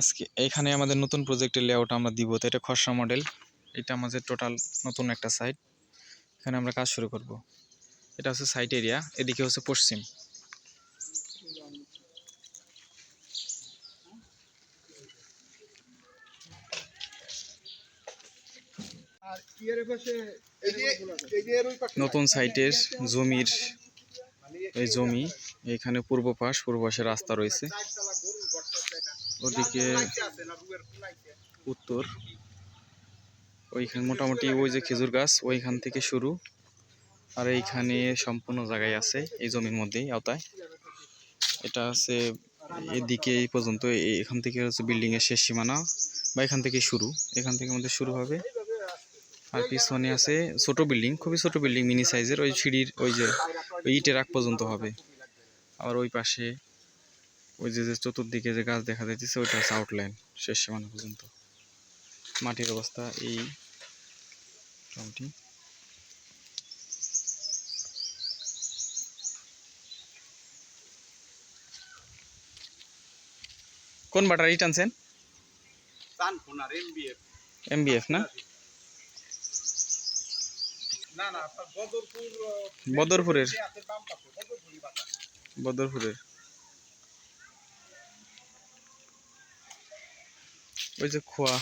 আজকে এখানে আমাদের নতুন প্রজেক্টের লেআউট আমরা দিব, তো এটা খসড়া মডেল এটা আমাদের টোটাল নতুন একটা সাইট এখানে আমরা কাজ শুরু করব। এটা হচ্ছে সাইট এরিয়া এদিকে হচ্ছে পশ্চিম। নতুন সাইটের জমির এই জমি, এখানে পূর্ব পাশ, পূর্ব পাশে রাস্তা রয়েছে। ওদিকে। উত্তর। ওইখানে মোটামুটি ওই যে খেজুর গাছ, ওইখান থেকে শুরু। আর এইখানে সম্পূর্ণ জায়গায় আছে, এই জমির মধ্যেই, আওতায়। এটা আছে এদিকে এই পর্যন্ত এখান থেকে হচ্ছে বিল্ডিংয়ের শেষ সীমানা, বা এখান থেকে শুরু। এখান থেকে আমাদের শুরু হবে। আর পিছনে আছে ছোট বিল্ডিং, খুবই ছোট বিল্ডিং, মিনি সাইজের, ওই সিঁড়ির, ওই যে, ওই ইটের আগ পর্যন্ত হবে। আবার ওই পাশে ওই যে যে চতুর্দিকে যে গাছ দেখা যাইতেছে ওইটা হচ্ছে আউটলাইন শেষ সীমানা পর্যন্ত। মাটির অবস্থা এই মোটামুটি কোন বাটার ইট আনছেন টান ফোনার MBF এমবিএফ না বদরপুরের। বদরপুরের। ওই যে খোয়া